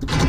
you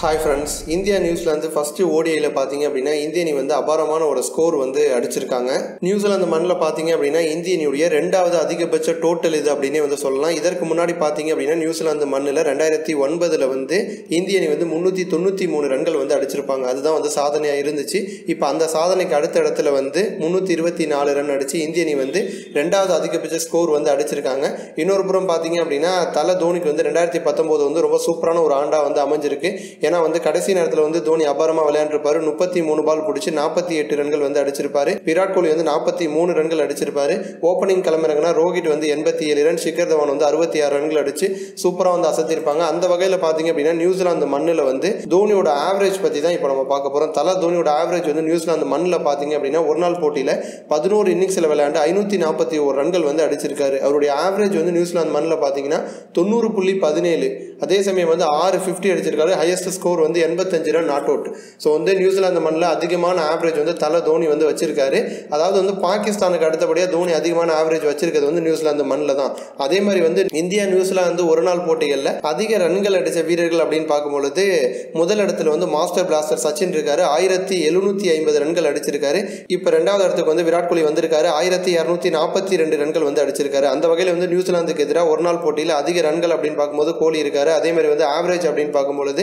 hi friends India New Zealand first ஓடிஐயில் பார்த்தீங்க அப்படின்னா இந்திய அணி வந்து அபாரமான ஒரு ஸ்கோர் வந்து அடிச்சிருக்காங்க. நியூசிலாந்து மண்ணில் பார்த்தீங்க அப்படின்னா இந்திய அணியுடைய ரெண்டாவது அதிகபட்ச டோட்டல் இது அப்படின்னே வந்து சொல்லலாம். இதற்கு முன்னாடி பார்த்தீங்க அப்படின்னா நியூசிலாந்து மண்ணில் ரெண்டாயிரத்தி ஒன்பதில் வந்து இந்திய அணி வந்து முந்நூற்றி தொண்ணூற்றி மூணு ரன்கள் வந்து அடிச்சிருப்பாங்க. அதுதான் வந்து சாதனையாக இருந்துச்சு. இப்போ அந்த சாதனைக்கு அடுத்த இடத்துல வந்து முந்நூற்றி இருபத்தி நாலு ரன் அடித்து இந்திய அணி வந்து ரெண்டாவது அதிகபட்ச ஸ்கோர் வந்து அடிச்சிருக்காங்க. இன்னொரு புறம் பார்த்தீங்க அப்படின்னா தலை தோனிக்கு வந்து ரெண்டாயிரத்தி பத்தொம்போது வந்து ரொம்ப சூப்பரான ஒரு ஆண்டாக வந்து அமைஞ்சிருக்கு. ஏன்னா வந்து கடைசி நேரத்தில் வந்து தோனி அபாரமாக விளையாண்டுருப்பாரு. முப்பத்தி மூணு பால் பிடிச்சி நாற்பத்தி எட்டு ரன்கள் வந்து அடிச்சிருப்பாரு. விராட் கோலி வந்து நாற்பத்தி மூணு ரன்கள் அடிச்சிருப்பாரு. ஓப்பனிங் கிளம்புறாங்கன்னா ரோஹித் வந்து எண்பத்தி ஏழு ரன் ஷிகர் தவான் வந்து அறுபத்தி ஆறு ரன்கள் அடிச்சு சூப்பராக வந்து அசத்திருப்பாங்க. அந்த வகையில் பார்த்தீங்க அப்படின்னா நியூசிலாந்து மண்ணில் வந்து தோனியோட ஆவரேஜ் பற்றி தான் இப்போ நம்ம பார்க்க போகிறோம் தலா தோனியோட ஆவரேஜ் வந்து நியூசிலாந்து மண்ணில் பார்த்தீங்க அப்படின்னா ஒரு நாள் போட்டியில் பதினோரு இன்னிங்ஸில் விளையாண்டு ஐநூற்றி நாற்பத்தி ஒரு ரன்கள் வந்து அடிச்சிருக்காரு. அவருடைய ஆவரேஜ் வந்து நியூசிலாந்து மண்ணில் பார்த்தீங்கன்னா தொண்ணூறு புள்ளி பதினேழு. அதே சமயம் வந்து ஆறு ஃபிஃப்டி அடிச்சிருக்காரு. ஹையஸ்ட் ஸ்கோர் வந்து எண்பத்தஞ்சு ரன் நாட் அவுட் ஸோ வந்து நியூசிலாந்து மண்ணில் அதிகமான ஆவரேஜ் வந்து தலை தோனி வந்து வச்சிருக்காரு. அதாவது வந்து பாகிஸ்தானுக்கு அடுத்தபடியாக தோனி அதிகமான ஆவரேஜ் வச்சிருக்கிறது வந்து நியூசிலாந்து மண்ணில் தான். அதே மாதிரி வந்து இந்தியா நியூசிலாந்து ஒரு நாள் போட்டிகளில் அதிக ரன்கள் அடித்த வீரர்கள் அப்படின்னு பார்க்கும்பொழுது முதல் இடத்துல வந்து மாஸ்டர் பிளாஸ்டர் சச்சின் இருக்காரு. ஆயிரத்தி எழுநூத்தி ஐம்பது ரன்கள் அடிச்சிருக்காரு. இப்போ ரெண்டாவது இடத்துக்கு வந்து விராட் கோலி வந்திருக்காரு. ஆயிரத்தி இரநூத்தி நாற்பத்தி ரெண்டு ரன்கள் வந்து அடிச்சிருக்காரு. அந்த வகையில் வந்து நியூசிலாந்துக்கு எதிராக ஒரு நாள் போட்டியில் அதிக ரன்கள் அப்படின்னு பார்க்கும்போது கோலி இருக்காரு. அதே மாதிரி வந்து ஆவரேஜ் அப்படின்னு பார்க்கும்பொழுது